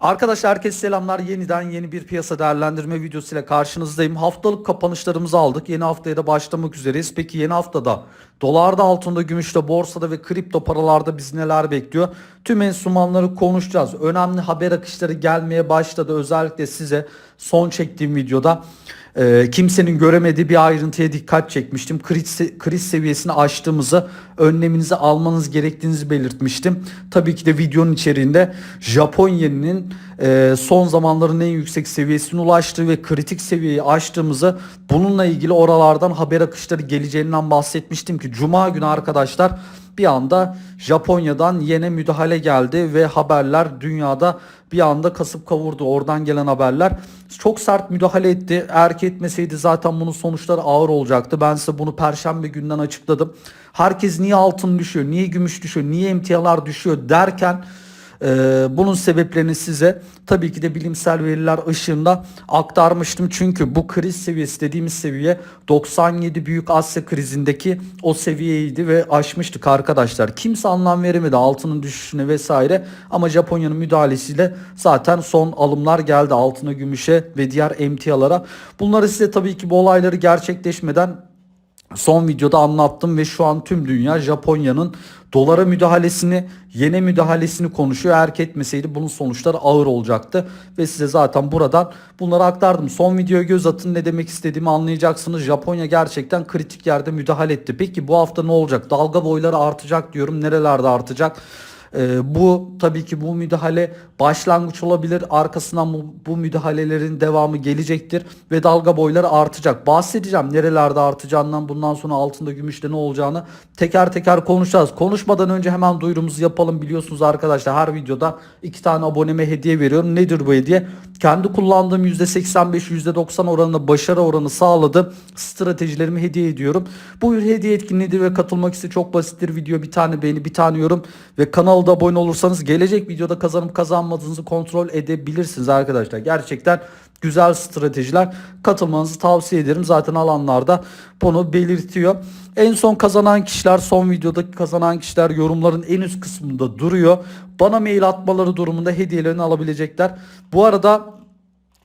Arkadaşlar herkese selamlar. Yeniden yeni bir piyasa değerlendirme videosuyla karşınızdayım. Haftalık kapanışlarımızı aldık. Yeni haftaya da başlamak üzereyiz. Peki yeni haftada dolarda, altında, gümüşte, borsada ve kripto paralarda bizi neler bekliyor? Tüm enstrümanları konuşacağız. Önemli haber akışları gelmeye başladı. Özellikle size son çektiğim videoda e, kimsenin göremediği bir ayrıntıya dikkat çekmiştim. Kriz, kriz seviyesini aştığımızı, önleminizi almanız gerektiğinizi belirtmiştim. Tabii ki de videonun içeriğinde Japon yeninin e, son zamanların en yüksek seviyesine ulaştığı ve kritik seviyeyi aştığımızı bununla ilgili oralardan haber akışları geleceğinden bahsetmiştim ki Cuma günü arkadaşlar bir anda Japonya'dan yine müdahale geldi ve haberler dünyada bir anda kasıp kavurdu. Oradan gelen haberler çok sert müdahale etti. Eğer ki etmeseydi zaten bunun sonuçları ağır olacaktı. Ben size bunu perşembe günden açıkladım. Herkes niye altın düşüyor, niye gümüş düşüyor, niye emtialar düşüyor derken ee, bunun sebeplerini size tabii ki de bilimsel veriler ışığında aktarmıştım. Çünkü bu kriz seviyesi dediğimiz seviye 97 Büyük Asya krizindeki o seviyeydi ve aşmıştık arkadaşlar. Kimse anlam veremedi altının düşüşüne vesaire ama Japonya'nın müdahalesiyle zaten son alımlar geldi altına, gümüşe ve diğer emtialara. Bunları size tabii ki bu olayları gerçekleşmeden son videoda anlattım ve şu an tüm dünya Japonya'nın dolara müdahalesini, yene müdahalesini konuşuyor. Eğer ki etmeseydi bunun sonuçları ağır olacaktı ve size zaten buradan bunları aktardım. Son videoya göz atın ne demek istediğimi anlayacaksınız. Japonya gerçekten kritik yerde müdahale etti. Peki bu hafta ne olacak? Dalga boyları artacak diyorum. Nerelerde artacak? Ee, bu tabii ki bu müdahale başlangıç olabilir. Arkasından bu, bu müdahalelerin devamı gelecektir ve dalga boyları artacak. Bahsedeceğim nerelerde artacağından bundan sonra altında gümüşte ne olacağını teker teker konuşacağız. Konuşmadan önce hemen duyurumuzu yapalım. Biliyorsunuz arkadaşlar her videoda iki tane aboneme hediye veriyorum. Nedir bu hediye? Kendi kullandığım %85 %90 oranında başarı oranı sağladım. Stratejilerimi hediye ediyorum. Bu hediye etkinliğidir ve katılmak ise çok basittir. Video bir tane beğeni bir tane yorum ve kanala da abone olursanız gelecek videoda kazanıp kazanmadığınızı kontrol edebilirsiniz arkadaşlar. Gerçekten güzel stratejiler katılmanızı tavsiye ederim. Zaten alanlarda bunu belirtiyor. En son kazanan kişiler son videodaki kazanan kişiler yorumların en üst kısmında duruyor. Bana mail atmaları durumunda hediyelerini alabilecekler. Bu arada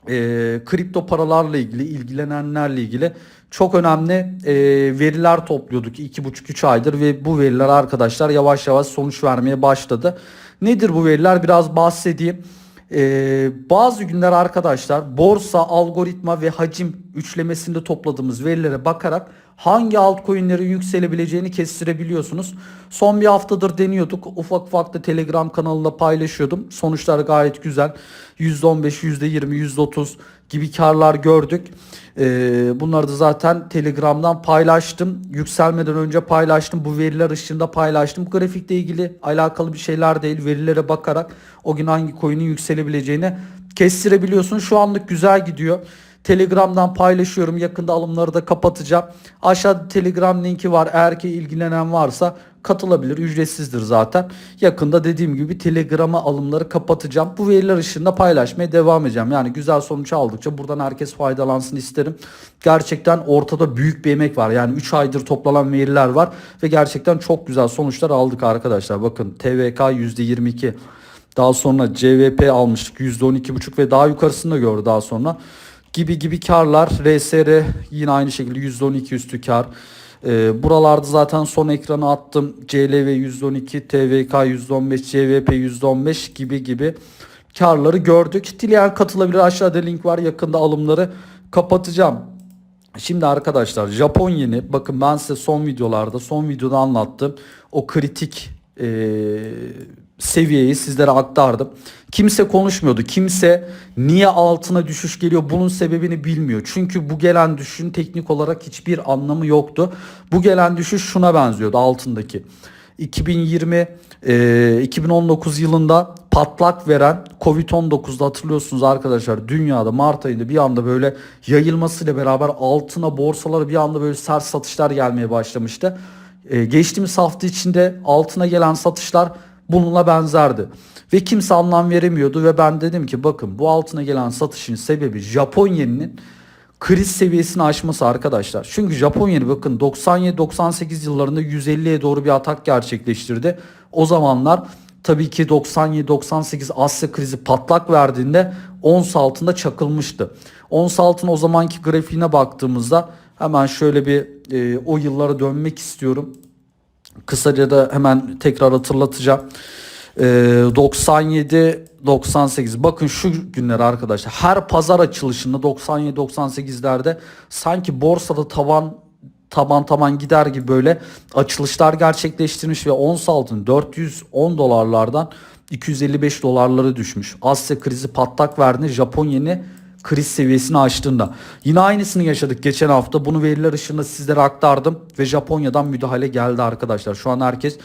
e, kripto paralarla ilgili ilgilenenlerle ilgili çok önemli e, veriler topluyorduk 2,5-3 aydır ve bu veriler arkadaşlar yavaş yavaş sonuç vermeye başladı. Nedir bu veriler biraz bahsedeyim. Ee, bazı günler arkadaşlar borsa, algoritma ve hacim üçlemesinde topladığımız verilere bakarak hangi altcoin'lerin yükselebileceğini kestirebiliyorsunuz. Son bir haftadır deniyorduk. Ufak ufak da Telegram kanalında paylaşıyordum. Sonuçlar gayet güzel. %15, %20, %30 gibi karlar gördük. Ee, bunları da zaten Telegram'dan paylaştım. Yükselmeden önce paylaştım. Bu veriler ışığında paylaştım. Grafikle ilgili alakalı bir şeyler değil. Verilere bakarak o gün hangi coin'in yükselebileceğini kestirebiliyorsun. Şu anlık güzel gidiyor. Telegram'dan paylaşıyorum. Yakında alımları da kapatacağım. Aşağıda Telegram linki var. Eğer ki ilgilenen varsa katılabilir. Ücretsizdir zaten. Yakında dediğim gibi Telegram'a alımları kapatacağım. Bu veriler ışığında paylaşmaya devam edeceğim. Yani güzel sonuç aldıkça buradan herkes faydalansın isterim. Gerçekten ortada büyük bir emek var. Yani 3 aydır toplanan veriler var ve gerçekten çok güzel sonuçlar aldık arkadaşlar. Bakın TVK %22. Daha sonra CVP almıştık %12,5 ve daha yukarısını da gördü daha sonra gibi gibi karlar. RSR yine aynı şekilde %12 üstü kar. Ee, buralarda zaten son ekranı attım. CLV %12, TVK %15, CVP %15 gibi gibi karları gördük. Dileyen katılabilir. Aşağıda link var. Yakında alımları kapatacağım. Şimdi arkadaşlar Japon yeni bakın ben size son videolarda son videoda anlattım. O kritik ee, seviyeyi sizlere aktardım. Kimse konuşmuyordu. Kimse niye altına düşüş geliyor bunun sebebini bilmiyor. Çünkü bu gelen düşüşün teknik olarak hiçbir anlamı yoktu. Bu gelen düşüş şuna benziyordu altındaki. 2020 e, 2019 yılında patlak veren Covid-19'da hatırlıyorsunuz arkadaşlar dünyada Mart ayında bir anda böyle yayılmasıyla beraber altına borsalara bir anda böyle sert satışlar gelmeye başlamıştı. E, geçtiğimiz hafta içinde altına gelen satışlar bununla benzerdi. Ve kimse anlam veremiyordu ve ben dedim ki bakın bu altına gelen satışın sebebi Japon yeninin kriz seviyesini aşması arkadaşlar. Çünkü Japon yeni bakın 97-98 yıllarında 150'ye doğru bir atak gerçekleştirdi. O zamanlar tabii ki 97-98 Asya krizi patlak verdiğinde ons altında çakılmıştı. Ons altın o zamanki grafiğine baktığımızda hemen şöyle bir e, o yıllara dönmek istiyorum. Kısaca da hemen tekrar hatırlatacağım. Ee, 97 98 bakın şu günler arkadaşlar her pazar açılışında 97 98'lerde sanki borsada tavan taban taban gider gibi böyle açılışlar gerçekleştirmiş ve ons altın 410 dolarlardan 255 dolarlara düşmüş. Asya krizi patlak verdi. Japon yeni kriz seviyesini aştığında. Yine aynısını yaşadık geçen hafta. Bunu veriler ışığında sizlere aktardım ve Japonya'dan müdahale geldi arkadaşlar. Şu an herkes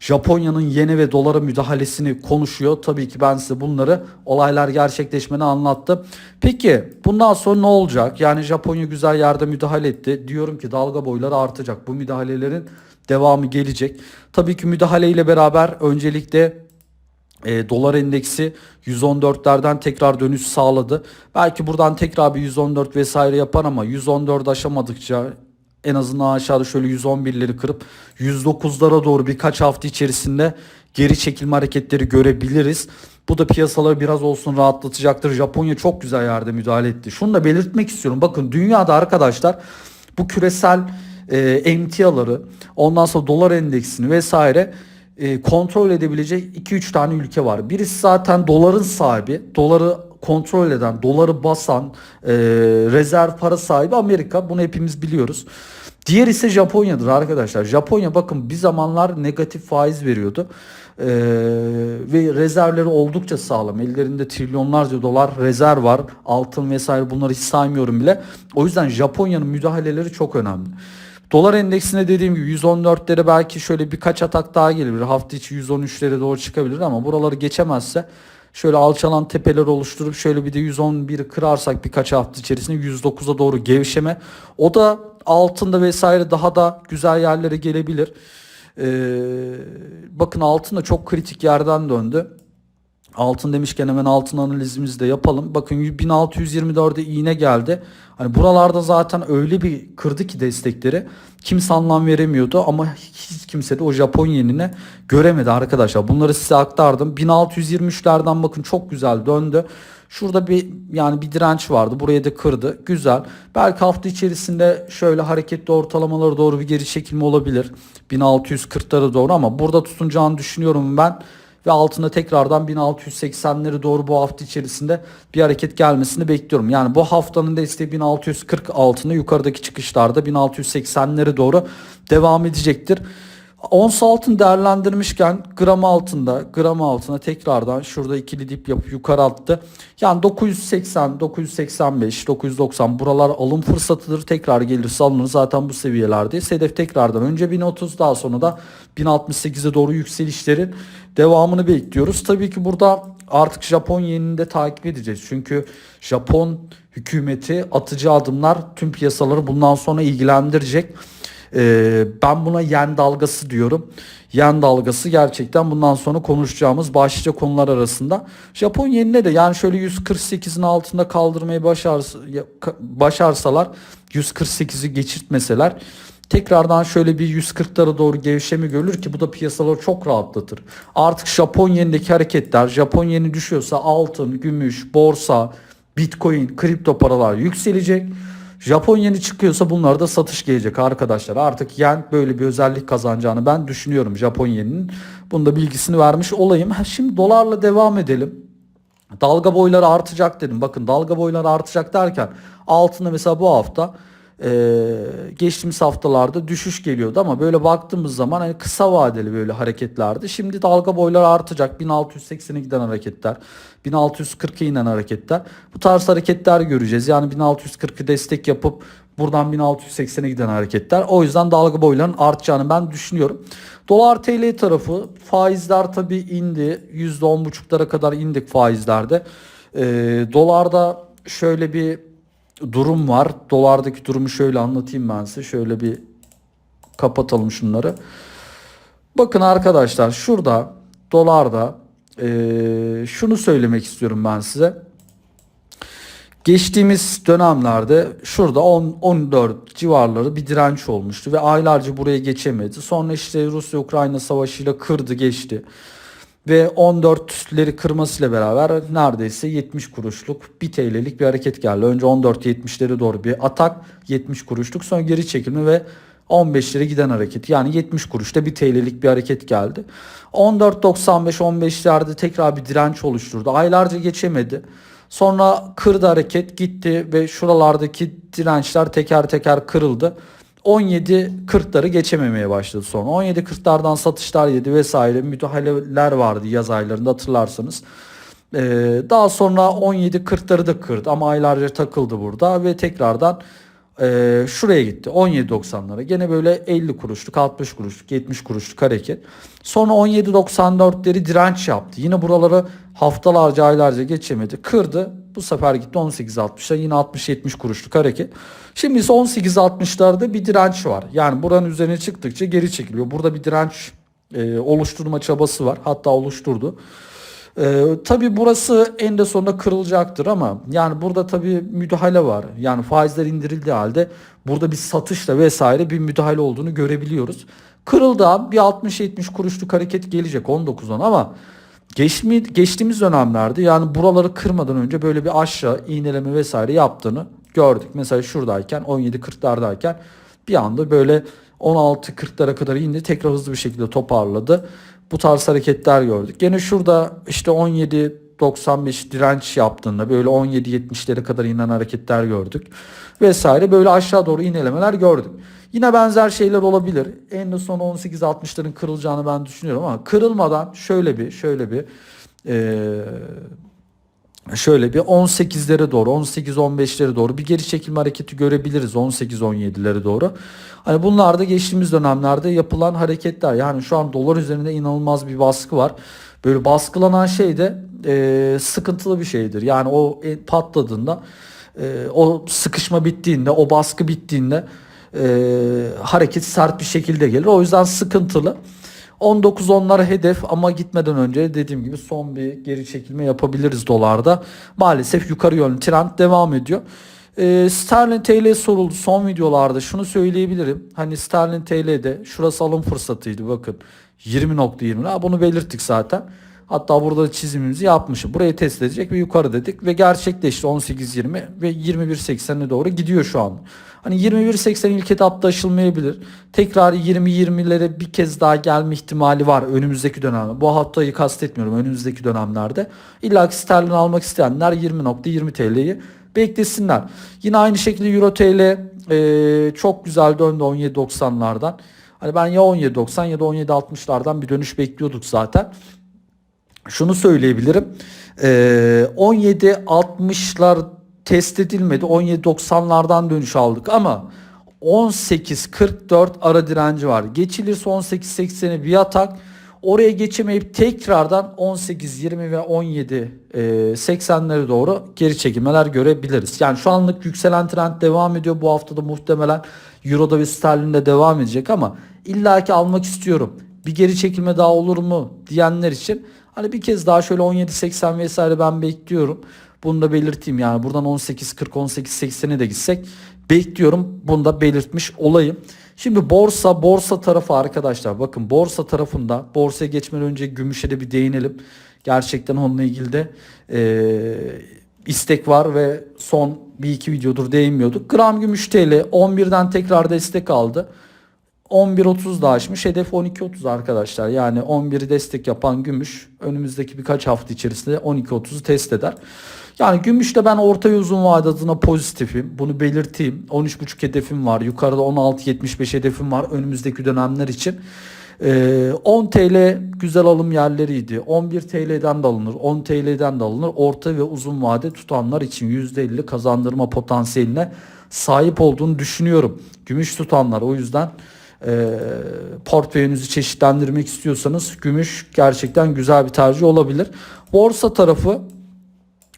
Japonya'nın yeni ve dolara müdahalesini konuşuyor. Tabii ki ben size bunları olaylar gerçekleşmeni anlattım. Peki bundan sonra ne olacak? Yani Japonya güzel yerde müdahale etti. Diyorum ki dalga boyları artacak. Bu müdahalelerin devamı gelecek. Tabii ki müdahale ile beraber öncelikle e, dolar endeksi 114'lerden tekrar dönüş sağladı. Belki buradan tekrar bir 114 vesaire yapar ama 114 aşamadıkça en azından aşağıda şöyle 111'leri kırıp 109'lara doğru birkaç hafta içerisinde geri çekilme hareketleri görebiliriz. Bu da piyasaları biraz olsun rahatlatacaktır. Japonya çok güzel yerde müdahale etti. Şunu da belirtmek istiyorum. Bakın dünyada arkadaşlar bu küresel e, emtiaları ondan sonra dolar endeksini vesaire e, kontrol edebilecek 2-3 tane ülke var. Birisi zaten doların sahibi, doları kontrol eden, doları basan, e, rezerv para sahibi Amerika. Bunu hepimiz biliyoruz. Diğer ise Japonya'dır arkadaşlar. Japonya bakın bir zamanlar negatif faiz veriyordu. Ee, ve rezervleri oldukça sağlam. Ellerinde trilyonlarca dolar rezerv var. Altın vesaire bunları hiç saymıyorum bile. O yüzden Japonya'nın müdahaleleri çok önemli. Dolar endeksine dediğim gibi 114'lere belki şöyle birkaç atak daha gelebilir. Hafta içi 113'lere doğru çıkabilir ama buraları geçemezse şöyle alçalan tepeler oluşturup şöyle bir de 111'i kırarsak birkaç hafta içerisinde 109'a doğru gevşeme. O da altında vesaire daha da güzel yerlere gelebilir. Ee, bakın altın da çok kritik yerden döndü. Altın demişken hemen altın analizimizi de yapalım. Bakın 1624'e iğne geldi. Hani buralarda zaten öyle bir kırdı ki destekleri. Kimse anlam veremiyordu ama hiç kimse de o Japon yenine göremedi arkadaşlar. Bunları size aktardım. 1623'lerden bakın çok güzel döndü. Şurada bir yani bir direnç vardı. Burayı da kırdı. Güzel. Belki hafta içerisinde şöyle hareketli ortalamalara doğru bir geri çekilme olabilir. 1640'lara doğru ama burada tutunacağını düşünüyorum ben ve altına tekrardan 1680'leri doğru bu hafta içerisinde bir hareket gelmesini bekliyorum. Yani bu haftanın desteği 1640 altında yukarıdaki çıkışlarda 1680'leri doğru devam edecektir. Ons altın değerlendirmişken gram altında gram altına tekrardan şurada ikili dip yapıp yukarı attı. Yani 980, 985, 990 buralar alım fırsatıdır. Tekrar gelirse alınır zaten bu seviyelerde. Hedef tekrardan önce 1030 daha sonra da 1068'e doğru yükselişlerin devamını bekliyoruz. Tabii ki burada artık Japon yenini takip edeceğiz. Çünkü Japon hükümeti atıcı adımlar tüm piyasaları bundan sonra ilgilendirecek. Ee, ben buna yen dalgası diyorum. Yen dalgası gerçekten bundan sonra konuşacağımız başlıca konular arasında. Japon yenine de yani şöyle 148'in altında kaldırmayı başarsa, başarsalar 148'i geçirtmeseler tekrardan şöyle bir 140'lara doğru gevşeme görülür ki bu da piyasaları çok rahatlatır. Artık Japon hareketler Japon yeni düşüyorsa altın, gümüş, borsa, bitcoin, kripto paralar yükselecek. Japon yeni çıkıyorsa bunlarda satış gelecek arkadaşlar. Artık yen böyle bir özellik kazanacağını ben düşünüyorum Japon yeninin. Da bilgisini vermiş olayım. Şimdi dolarla devam edelim. Dalga boyları artacak dedim. Bakın dalga boyları artacak derken altında mesela bu hafta ee, geçtiğimiz haftalarda düşüş geliyordu ama böyle baktığımız zaman hani kısa vadeli böyle hareketlerdi. Şimdi dalga boyları artacak. 1680'e giden hareketler, 1640'a inen hareketler. Bu tarz hareketler göreceğiz. Yani 1640'ı destek yapıp buradan 1680'e giden hareketler. O yüzden dalga boylarının artacağını ben düşünüyorum. Dolar TL tarafı faizler tabii indi. %10,5'lara kadar indik faizlerde. Ee, dolarda şöyle bir durum var. Dolardaki durumu şöyle anlatayım ben size. Şöyle bir kapatalım şunları. Bakın arkadaşlar şurada dolarda e, şunu söylemek istiyorum ben size. Geçtiğimiz dönemlerde şurada 10 14 civarları bir direnç olmuştu ve aylarca buraya geçemedi. Sonra işte Rusya Ukrayna savaşıyla kırdı geçti. Ve 14'leri kırmasıyla beraber neredeyse 70 kuruşluk 1 TL'lik bir hareket geldi. Önce 14-70'leri doğru bir atak 70 kuruşluk sonra geri çekilme ve 15'lere giden hareket. Yani 70 kuruşta 1 TL'lik bir hareket geldi. 14.95-15'lerde tekrar bir direnç oluşturdu. Aylarca geçemedi. Sonra kırdı hareket gitti ve şuralardaki dirençler teker teker kırıldı. 17.40'ları geçememeye başladı sonra. 17.40'lardan satışlar yedi vesaire müdahaleler vardı yaz aylarında hatırlarsanız. Ee, daha sonra 17.40'ları da kırdı ama aylarca takıldı burada ve tekrardan e, şuraya gitti 17.90'lara. Gene böyle 50 kuruşluk, 60 kuruşluk, 70 kuruşluk hareket. Sonra 17.94'leri direnç yaptı. Yine buraları haftalarca, aylarca geçemedi. Kırdı. Bu sefer gitti 18.60'a yine 60-70 kuruşluk hareket. Şimdi ise 18.60'larda bir direnç var. Yani buranın üzerine çıktıkça geri çekiliyor. Burada bir direnç e, oluşturma çabası var. Hatta oluşturdu. Ee, tabii burası en de sonunda kırılacaktır ama yani burada tabii müdahale var. Yani faizler indirildiği halde burada bir satışla vesaire bir müdahale olduğunu görebiliyoruz. Kırıldı bir 60-70 kuruşluk hareket gelecek 19'dan ama geçmi, geçtiğimiz dönemlerde yani buraları kırmadan önce böyle bir aşağı iğneleme vesaire yaptığını gördük. Mesela şuradayken 17.40'lardayken bir anda böyle 16.40'lara kadar indi tekrar hızlı bir şekilde toparladı bu tarz hareketler gördük. Gene şurada işte 17.95 direnç yaptığında böyle 17.70'lere kadar inen hareketler gördük. Vesaire böyle aşağı doğru inelemeler gördük. Yine benzer şeyler olabilir. En son 18.60'ların kırılacağını ben düşünüyorum ama kırılmadan şöyle bir şöyle bir ee, şöyle bir 18'lere doğru 18-15'lere doğru bir geri çekilme hareketi görebiliriz 18-17'lere doğru. Hani bunlar da geçtiğimiz dönemlerde yapılan hareketler. Yani şu an dolar üzerinde inanılmaz bir baskı var. Böyle baskılanan şey de e, sıkıntılı bir şeydir. Yani o patladığında e, o sıkışma bittiğinde o baskı bittiğinde e, hareket sert bir şekilde gelir. O yüzden sıkıntılı. 19 onlara hedef ama gitmeden önce dediğim gibi son bir geri çekilme yapabiliriz dolarda. Maalesef yukarı yönlü trend devam ediyor. E, Sterlin TL soruldu son videolarda şunu söyleyebilirim. Hani Sterlin TL'de şurası alım fırsatıydı bakın 20.20 bunu belirttik zaten. Hatta burada çizimimizi yapmışım. Burayı test edecek ve yukarı dedik ve gerçekleşti 18.20 ve 21.80'e doğru gidiyor şu an. Hani 21.80 ilk etapta aşılmayabilir. Tekrar 20-20'lere bir kez daha gelme ihtimali var önümüzdeki dönemde. Bu haftayı kastetmiyorum önümüzdeki dönemlerde. İlla ki sterlin almak isteyenler 20.20 TL'yi beklesinler. Yine aynı şekilde Euro TL e, çok güzel döndü 17.90'lardan. Hani ben ya 17.90 ya da 17.60'lardan bir dönüş bekliyorduk zaten. Şunu söyleyebilirim. E, 17.60'lar test edilmedi. 17.90'lardan dönüş aldık ama 18.44 ara direnci var. Geçilirse 18.80'e bir atak. Oraya geçemeyip tekrardan 18.20 ve 17.80'lere doğru geri çekilmeler görebiliriz. Yani şu anlık yükselen trend devam ediyor. Bu haftada muhtemelen Euro'da ve Sterlin'de devam edecek ama illaki almak istiyorum. Bir geri çekilme daha olur mu diyenler için hani bir kez daha şöyle 17.80 vesaire ben bekliyorum. Bunu da belirteyim yani buradan 18.40 18.80'e de gitsek bekliyorum. Bunu da belirtmiş olayım. Şimdi borsa borsa tarafı arkadaşlar bakın borsa tarafında borsaya geçmeden önce gümüşe de bir değinelim. Gerçekten onunla ilgili de e, istek var ve son bir iki videodur değinmiyorduk. Gram gümüş TL 11'den tekrar destek aldı. 11.30 da aşmış. Hedef 12.30 arkadaşlar. Yani 11'i destek yapan gümüş önümüzdeki birkaç hafta içerisinde 12.30'u test eder. Yani gümüşte ben orta uzun vade adına pozitifim. Bunu belirteyim. 13.5 hedefim var. Yukarıda 16.75 hedefim var önümüzdeki dönemler için. Ee, 10 TL güzel alım yerleriydi. 11 TL'den de alınır, 10 TL'den de alınır. Orta ve uzun vade tutanlar için %50 kazandırma potansiyeline sahip olduğunu düşünüyorum. Gümüş tutanlar o yüzden e, portföyünüzü çeşitlendirmek istiyorsanız gümüş gerçekten güzel bir tercih olabilir. Borsa tarafı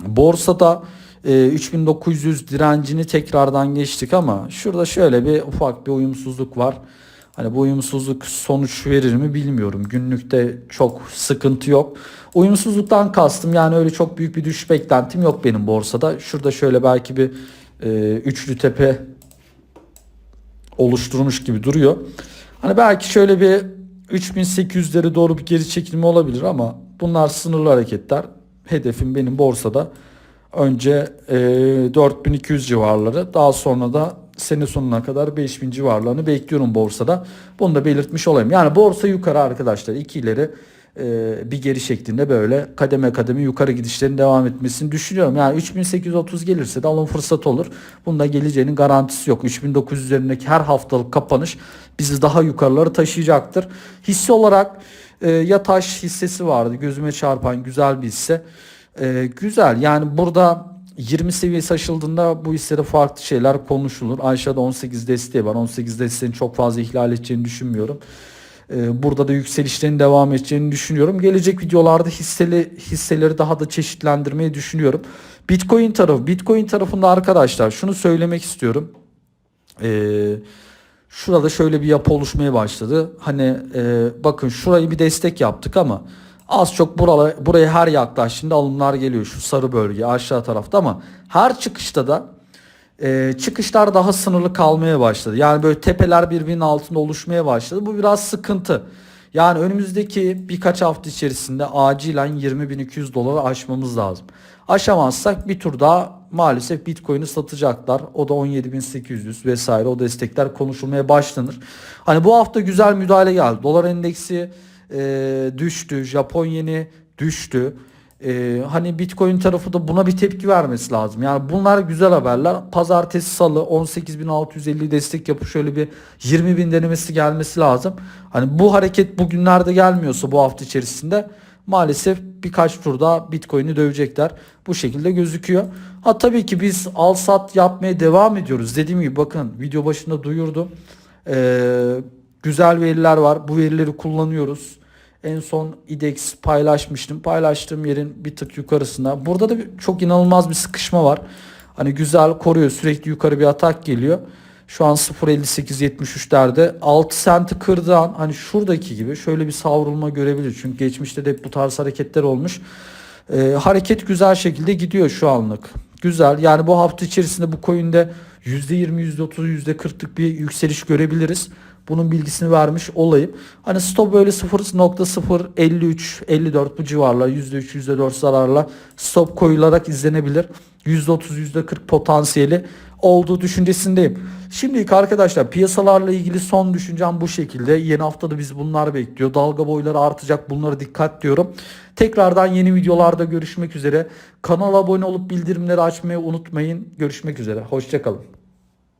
borsada e, 3900 direncini tekrardan geçtik ama şurada şöyle bir ufak bir uyumsuzluk var. Hani bu uyumsuzluk sonuç verir mi bilmiyorum. Günlükte çok sıkıntı yok. Uyumsuzluktan kastım yani öyle çok büyük bir düşüş beklentim yok benim borsada. Şurada şöyle belki bir e, üçlü tepe oluşturmuş gibi duruyor. Hani belki şöyle bir 3800'lere doğru bir geri çekilme olabilir ama Bunlar sınırlı hareketler. Hedefim benim borsada önce e, 4200 civarları daha sonra da sene sonuna kadar 5000 civarlarını bekliyorum borsada. Bunu da belirtmiş olayım. Yani borsa yukarı arkadaşlar. iki ileri bir geri şeklinde böyle kademe kademe yukarı gidişlerin devam etmesini düşünüyorum. Yani 3830 gelirse de alım fırsat olur. Bunda geleceğinin garantisi yok. 3900 üzerindeki her haftalık kapanış bizi daha yukarıları taşıyacaktır. Hisse olarak e, Yataş hissesi vardı. Gözüme çarpan güzel bir hisse. E, güzel yani burada 20 seviyesi aşıldığında bu hissede farklı şeyler konuşulur. Aşağıda 18 desteği var. 18 desteğini çok fazla ihlal edeceğini düşünmüyorum. Ee, Burada da yükselişlerin devam edeceğini düşünüyorum. Gelecek videolarda hisseli, hisseleri daha da çeşitlendirmeyi düşünüyorum. Bitcoin tarafı. Bitcoin tarafında arkadaşlar şunu söylemek istiyorum. Ee, şurada şöyle bir yapı oluşmaya başladı. Hani e, bakın şurayı bir destek yaptık ama az çok buraya, buraya her yaklaştığında alımlar geliyor. Şu sarı bölge aşağı tarafta ama her çıkışta da e, çıkışlar daha sınırlı kalmaya başladı. Yani böyle tepeler birbirinin altında oluşmaya başladı. Bu biraz sıkıntı. Yani önümüzdeki birkaç hafta içerisinde acilen 20.200 doları aşmamız lazım. Aşamazsak bir tur daha maalesef Bitcoin'i satacaklar. O da 17.800 vesaire o destekler konuşulmaya başlanır. Hani bu hafta güzel müdahale geldi. Dolar endeksi e, düştü. Japon yeni düştü. Ee, hani Bitcoin tarafı da buna bir tepki vermesi lazım. Yani bunlar güzel haberler. Pazartesi salı 18.650 destek yapıp şöyle bir 20.000 denemesi gelmesi lazım. Hani bu hareket bugünlerde gelmiyorsa bu hafta içerisinde maalesef birkaç turda Bitcoin'i dövecekler. Bu şekilde gözüküyor. Ha tabii ki biz al sat yapmaya devam ediyoruz. Dediğim gibi bakın video başında duyurdum. Ee, güzel veriler var. Bu verileri kullanıyoruz. En son IDEX paylaşmıştım. Paylaştığım yerin bir tık yukarısında. Burada da bir- çok inanılmaz bir sıkışma var. Hani güzel koruyor. Sürekli yukarı bir atak geliyor. Şu an 0.58.73'lerde 6 senti kırdığı an hani şuradaki gibi şöyle bir savrulma görebiliriz. Çünkü geçmişte de hep bu tarz hareketler olmuş. Ee, hareket güzel şekilde gidiyor şu anlık. Güzel. Yani bu hafta içerisinde bu coin'de %20, %30, %40'lık bir yükseliş görebiliriz. Bunun bilgisini vermiş olayım. Hani stop böyle 0.053, 54 bu civarlar %3, %4 zararla stop koyularak izlenebilir. %30, %40 potansiyeli olduğu düşüncesindeyim. Şimdilik arkadaşlar piyasalarla ilgili son düşüncem bu şekilde. Yeni haftada biz bunlar bekliyor. Dalga boyları artacak. Bunlara dikkat diyorum. Tekrardan yeni videolarda görüşmek üzere. Kanala abone olup bildirimleri açmayı unutmayın. Görüşmek üzere. Hoşçakalın.